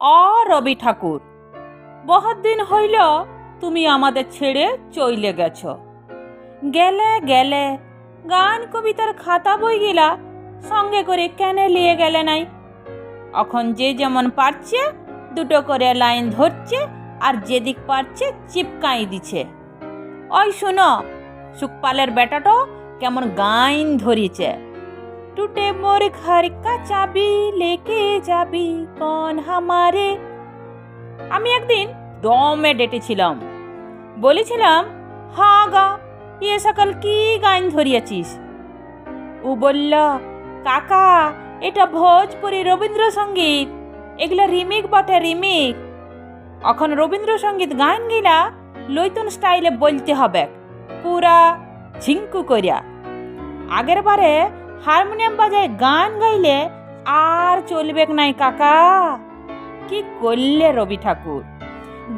অ রবি ঠাকুর। বহুত দিন হইল তুমি আমাদের ছেড়ে চইলে গেছ। গেলে গেলে গান কবিতার খাতা বই গিলা সঙ্গে করে কেন লিয়ে গেলে নাই। এখন যে যেমন পারছে, দুটো করে লাইন ধরছে আর যেদিক পারছে চিপকাই দিছে। ওই শুনো সুকপালের বেটাটো কেমন গাইন ধরিছে। টুটে মোর ঘর কা চাবি লেকে যাবি কোন হামারে আমি একদিন দমে ডেটেছিলাম। বলেছিলাম হা গা ইয়ে সকল কি গান ধরিয়াছিস? ও বলল, কাকা, এটা ভোজপুরি রবীন্দ্রসঙ্গীত। এগুলা রিমিক বটে, রিমিক। এখন রবীন্দ্রসঙ্গীত গান গিলা লৈতন স্টাইলে বলতে হবে। পুরা ঝিঙ্কু করিয়া আগের বারে হারমোনিয়াম বাজায় গান গাইলে আর চলবে নাই কাকা। কি করলে রবি ঠাকুর?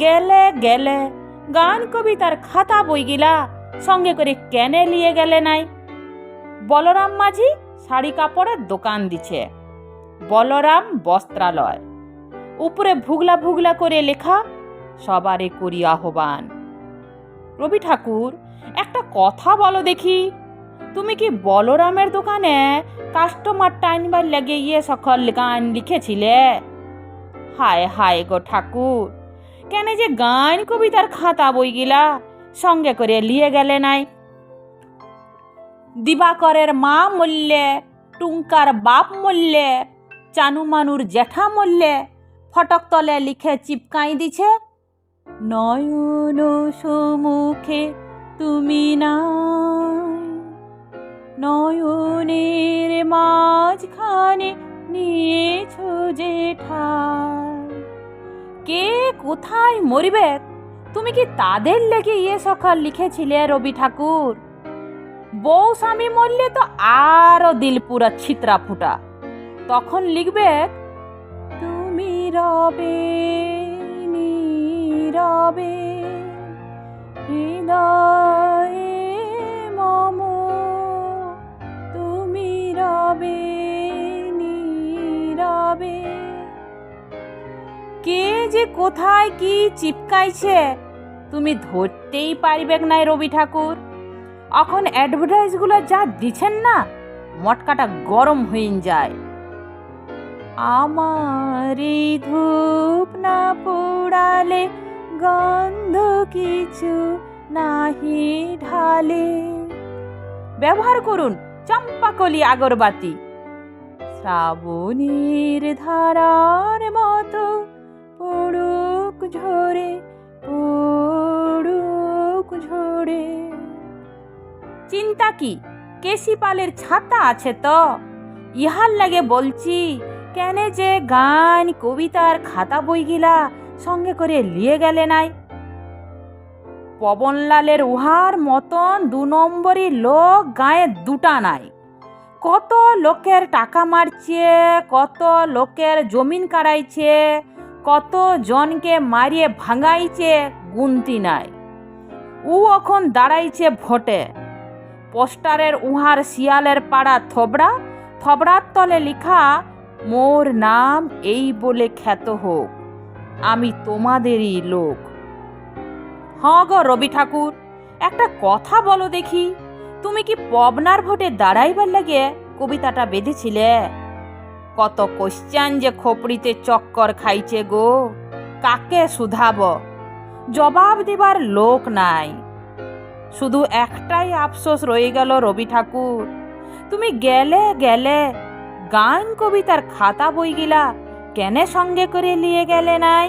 গেলে গেলে গান কবিতার খাতা বই গিলা সঙ্গে করে কেনে নিয়ে গেলে নাই? বলরাম মাঝি শাড়ি কাপড়ের দোকান দিছে। বলরাম বস্ত্রালয়। উপরে ভুগলা ভুগলা করে লেখা, সবারে করি আহ্বান। রবি ঠাকুর, একটা কথা বলো দেখি। তুমি কি বলরামের দোকানে কাস্টমার টাইনবার লেগে ইয়ে সকল গান লিখেছিলে? হায় হায় গো ঠাকুর, কেন যে গান কবিতার খাতা বই গিলা সঙ্গে করে লিয়ে গেলে নাই? দিবাকরের মা মূল্যে, টুঙ্কার বাপ মূল্যে, চানুমানুর জ্যাঠা মূল্যে ফটক তলে লিখে চিপকাই দিছে? নয়ন সমুখে তুমি নাই নয়নের মাঝখানে নিয়েছো যে কে কোথায় মরিবে? তুমি কি তাদের লেগে ইয়ে সকাল লিখেছিলে রবি ঠাকুর? বউ স্বামী মরলে তো আরও দিল পুরা ছিত্রা ফুটা। তখন লিখবে, তুমি রবে নীরবে যে কোথায় কি চিপকাইছে, তুমি ধরতেই পারিবে নাই রবি ঠাকুর। এখন অ্যাডভার্টাইজগুলো যা দিচ্ছেন না, মটকাটা গরম হয়ে যায়। আমার ধূপ না পোড়ালে গন্ধ কিছু নাহি ঢালে। ব্যবহার করুন চম্পাকলি আগরবাতি। শ্রাবণীর ধারার মতো পড়ুক ঝরে পড়ুক ঝরে। চিন্তা কি? কেসি পালের ছাতা আছে তো। ইহার লাগে বলছি, কেন যে গান কবিতার খাতা বইগিলা সঙ্গে করে লিয়ে গেলে নাই? পবনলালের উহার মতন দু নম্বরই লোক গায়ে দুটা নাই। কত লোকের টাকা মারছে, কত লোকের জমিন কাড়াইছে কত জনকে মারিয়ে ভাঙাইছে গুনতি নাই। উ এখন দাঁড়াইছে ভোটে। পোস্টারের উহার শিয়ালের পাড়া থবড়া, থবড়ার তলে লিখা, মোর নাম এই বলে খ্যাত হোক, আমি তোমাদেরই লোক। হ্যাঁ গো রবি ঠাকুর, একটা কথা বলো দেখি, তুমি কি পবনার ভোটে দাঁড়াইবার লাগে কবিতাটা বেঁধেছিলে? কত কোশ্চান যে খোপড়িতে চক্কর খাইছে গো। কাকে শুধাব? জবাব দিবার লোক নাই। শুধু একটাই আফসোস রয়ে গেল রবি ঠাকুর। তুমি গেলে গেলে গান কবিতার খাতা বইগিলা কেনে সঙ্গে করে নিয়ে গেলে নাই?